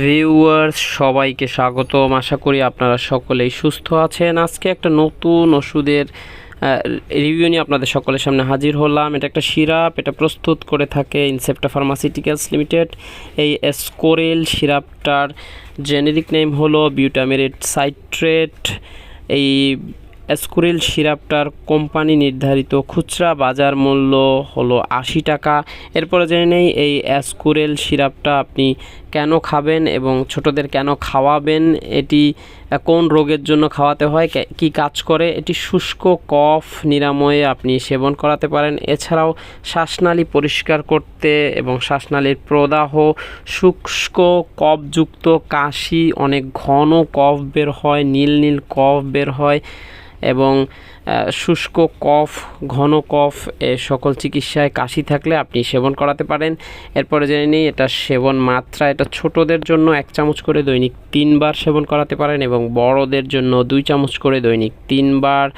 Viewers সবাইকে স্বাগতম। আশা করি আপনারা সকলেই সুস্থ আছেন। আজকে একটা নতুন ওষুধের রিভিউ নিয়ে আপনাদের সকলের সামনে হাজির হলাম। এটা একটা সিরাপ, এটা প্রস্তুত করে থাকে ইনসেপ্টা ফার্মাসিউটিক্যালস লিমিটেড এই স্কোরেল সিরাপটার জেনেরিক নেম হলো বিউটামেরিট সাইট্রেট এই স্কুরেল সিরাপটার কোম্পানি নির্ধারিত খুচরা বাজার মূল্য হলো আশি টাকা। এরপরে জেনে নেই, এই অ্যাসকুরেল সিরাপটা আপনি কেন খাবেন এবং ছোটদের কেন খাওয়াবেন? এটি কোন রোগের জন্য খাওয়াতে হয়? কে- কাজ করে? এটি শুষ্ক, কফ, নিরাময়ে আপনি সেবন করাতে পারেন। এছাড়াও শ্বাসনালী পরিষ্কার করতে এবং শ্বাসনালীর প্রদাহ, শুষ্ক, কফযুক্ত কাশি, অনেক ঘন কফ বের হয়, নীল নীল কফ বের হয় এবং শুষ্ক কফ, ঘন কফ, এ সকল চিকিৎসায় কাশি থাকলে আপনি সেবন করাতে পারেন। এরপরে জেনে নিই, এটা সেবন মাত্রা, এটা ছোটদের জন্য এক চামচ করে দৈনিক তিনবার সেবন করাতে পারেন এবং বড়দের জন্য দুই চামচ করে দৈনিক তিনবার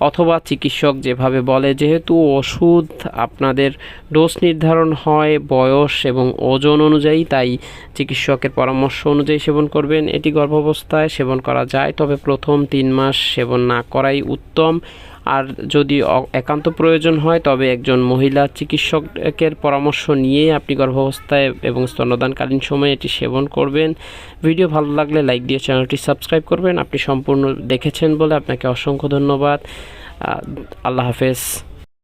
অথবা চিকিৎসক যেভাবে বলে, যেহেতু ওষুধ আপনাদের ডোজ নির্ধারণ হয়, বয়স এবং ওজন অনুযায়ী, তাই চিকিৎসকের পরামর্শ অনুযায়ী সেবন করবেন। এটি গর্ভাবস্থায় সেবন করা যায়, তবে প্রথম তিন মাস সেবন না করাই উত্তম। আর যদি একান্ত প্রয়োজন হয়, তবে একজন মহিলা চিকিৎসকের পরামর্শ নিয়ে আপনি গর্ভাবস্থায় এবং স্তন্যদানকালীন সময়ে এটি সেবন করবেন। ভিডিও ভালো লাগলে লাইক দিয়ে চ্যানেলটি সাবস্ক্রাইব করবেন। আপনি সম্পূর্ণ দেখেছেন বলে আপনাকে অসংখ্য ধন্যবাদ। আল্লাহ হাফেজ।